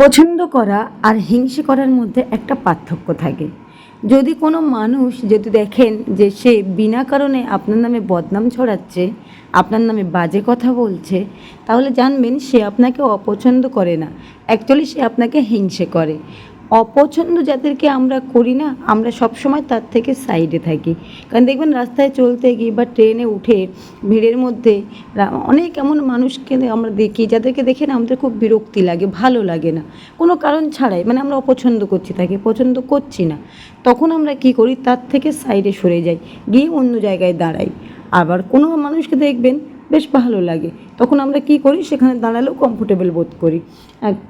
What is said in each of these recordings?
পছন্দ করা আর হিংসে করার মধ্যে একটা পার্থক্য থাকে। যদি কোনো মানুষ যদি দেখেন যে সে বিনা কারণে আপনার নামে বদনাম ছড়াচ্ছে, আপনার নামে বাজে কথা বলছে, তাহলে জানবেন সে আপনাকে অপছন্দ করে না। অ্যাকচুয়ালি সে আপনাকে হিংসে করে। অপছন্দ যাদেরকে আমরা করি না, আমরা সবসময় তার থেকে সাইডে থাকি। কারণ দেখবেন, রাস্তায় চলতে গিয়ে বা ট্রেনে উঠে ভিড়ের মধ্যে অনেক এমন মানুষকে আমরা দেখি, যাদেরকে দেখে না আমাদের খুব বিরক্তি লাগে, ভালো লাগে না। কোনো কারণ ছাড়াই মানে আমরা অপছন্দ করছি তাকে, পছন্দ করছি না। তখন আমরা কি করি, তার থেকে সাইডে সরে যাই, গিয়ে অন্য জায়গায় দাঁড়াই। আবার কোনো মানুষকে দেখবেন বেশ ভালো লাগে। তখন আমরা কি করি? সেখানে দাঁড়ালেও কমফোর্টেবল বোধ করি।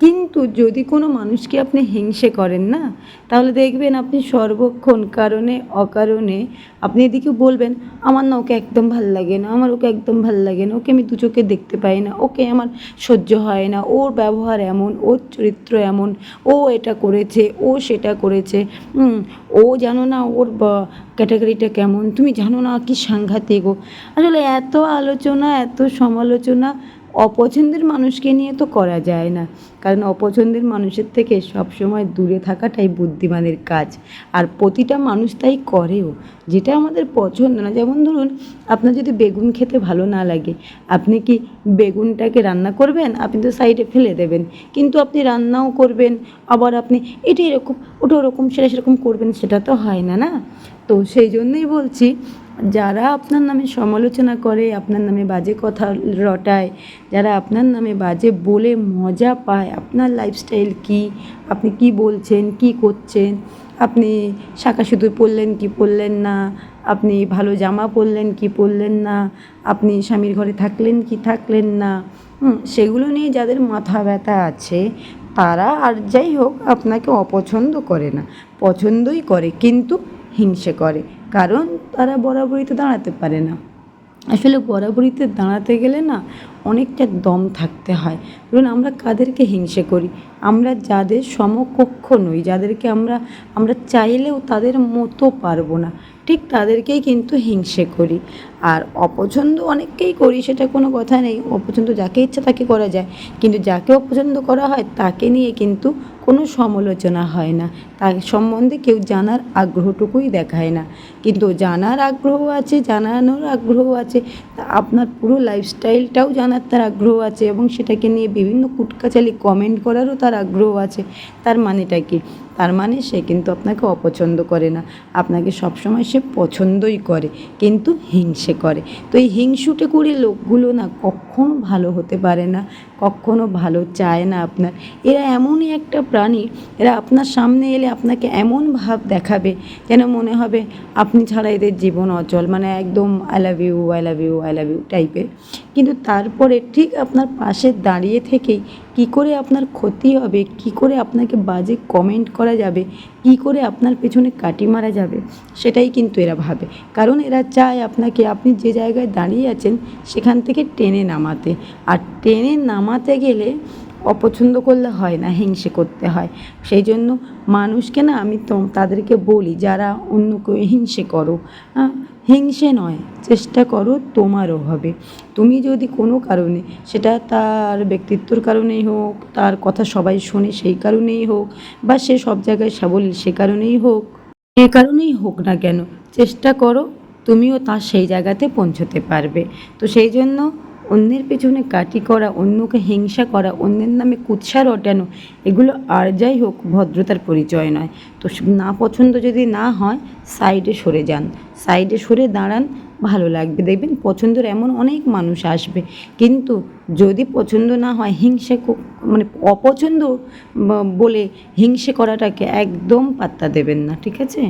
কিন্তু যদি কোনো মানুষকে আপনি হিংসে করেন না, তাহলে দেখবেন আপনি সর্বক্ষণ কারণে, অকারণে আপনি এদিকে বলবেন, আমার না ওকে একদম ভালো লাগে না, আমার ওকে একদম ভালো লাগে না, ওকে আমি দু চোখে দেখতে পাই না, ওকে আমার সহ্য হয় না, ওর ব্যবহার এমন, ওর চরিত্র এমন, ও এটা করেছে, ও সেটা করেছে ও জানো না ওর ক্যাটাগরিটা কেমন, তুমি জানো না কি সাংঘাতিক ও। আসলে এত আলোচনা এত সমালোচনা অপছন্দের মানুষকে নিয়ে তো করা যায় না। কারণ অপছন্দের মানুষের থেকে সবসময় দূরে থাকাটাই বুদ্ধিমানের কাজ। আর প্রতিটা মানুষ তাই করেও, যেটা আমাদের পছন্দ না। যেমন ধরুন, আপনার যদি বেগুন খেতে ভালো না লাগে, আপনি কি বেগুনটাকে রান্না করবেন? আপনি তো সাইডে ফেলে দেবেন। কিন্তু আপনি রান্নাও করবেন, আবার আপনি এটা এরকম, ওটা ওরকম, সেটা সেরকম করবেন, সেটা তো হয় না না? তো সেই জন্যই বলছি যারা আপনার নামে সমালোচনা করে, আপনার নামে বাজে কথা রটায়, যারা আপনার নামে বাজে বলে মজা পায়, আপনার লাইফস্টাইল কি? আপনি কি বলছেন? কি করছেন? আপনি শাঁকা শুধু পরলেন কি পরলেন না? আপনি ভালো জামা পরলেন কি পরলেন না? আপনি স্বামীর ঘরে থাকলেন কি থাকলেন না? সেগুলো নিয়ে যাদের মাথা ব্যথা আছে, তারা আর যাই হোক আপনাকে অপছন্দ করে না। পছন্দই করে, কিন্তু হিংসে করে। কারণ তারা বরাবরিতে দাঁড়াতে পারে না। আসলে বরাবরিতে দাঁড়াতে গেলে না অনেকটা দম থাকতে হয়। ধরুন আমরা কাদেরকে হিংসে করি? আমরা যাদের সমকক্ষ নই, যাদেরকে আমরা আমরা চাইলেও তাদের মতো পারব না। ঠিক তাদেরকেই কিন্তু হিংসে করি। আর অপছন্দ অনেককেই করি, সেটা কোনো কথা নেই। অপছন্দ যাকে ইচ্ছা তাকে করা যায়। কিন্তু যাকে অপছন্দ করা হয়, তাকে নিয়ে কিন্তু কোনো সমালোচনা হয় না। তার সম্বন্ধে কেউ জানার আগ্রহটুকুই দেখায় না। কিন্তু জানার আগ্রহ আছে, জানানোর আগ্রহ আছে আপনার পুরো লাইফস্টাইলটাও জানার তার আগ্রহ আছে এবং সেটাকে নিয়ে বিভিন্ন কুটকাচালি কমেন্ট করারও তার আগ্রহ আছে। তার মানেটা কি? তার মানে সে কিন্তু আপনাকে অপছন্দ করে না। আপনাকে সবসময় সে পছন্দই করে। কিন্তু হিংসে করে। তো এই হিংসুটে করে লোকগুলো না কখনো ভালো হতে পারে না, কখনো ভালো চায় না আপনার। এরা এমনই একটা প্রাণী, এরা আপনার সামনে এলে আপনাকে এমন ভাব দেখাবে যেন মনে হবে আপনি ছাড়া এদের জীবন অচল মানে একদম I love you I love you I love you টাইপের কিন্তু তারপরে ঠিক আপনার পাশে দাঁড়িয়ে থেকেই কি করে আপনার ক্ষতি হবে, কি করে আপনাকে বাজে কমেন্ট করা যাবে, কি করে আপনার পেছনে কাটি মারা যাবে, সেটাই কিন্তু এরা ভাবে। কারণ এরা চায় আপনাকে, আপনি যে জায়গায় দাঁড়িয়ে আছেন সেখান থেকে টেনে নামাতে। আর টেনে নামাতে গেলে অপছন্দ করলে হয় না, হিংসে করতে হয়। সেই জন্য মানুষকে না আমি তো তাদেরকে বলি, যারা অন্য কেউ হিংসে করো হ্যাঁ? হিংসে নয়, চেষ্টা করো তোমারও হবে। তুমি যদি কোনো কারণে, সেটা তার ব্যক্তিত্বর কারণেই হোক, তার কথা সবাই শোনে সেই কারণেই হোক, বা সে সব জায়গায় সাবল সে কারণেই হোক, যে কারণেই হোক না কেন, চেষ্টা করো, তুমিও তার সেই জায়গাতে পৌঁছতে পারবে। তো সেই জন্য অন্যের পেছনে কাটি করা, অন্যকে হিংসা করা, অন্যের নামে কুৎসা রটানো, এগুলো আর যাই হোক ভদ্রতার পরিচয় নয়। তো না পছন্দ যদি না হয় সাইডে সরে যান। সাইডে সরে দাঁড়ান, ভালো লাগবে। দেখবেন পছন্দের এমন অনেক মানুষ আসবে। কিন্তু যদি পছন্দ না হয়, হিংসে মানে অপছন্দ বলে হিংসে করাটাকে একদম পাত্তা দেবেন না, ঠিক আছে?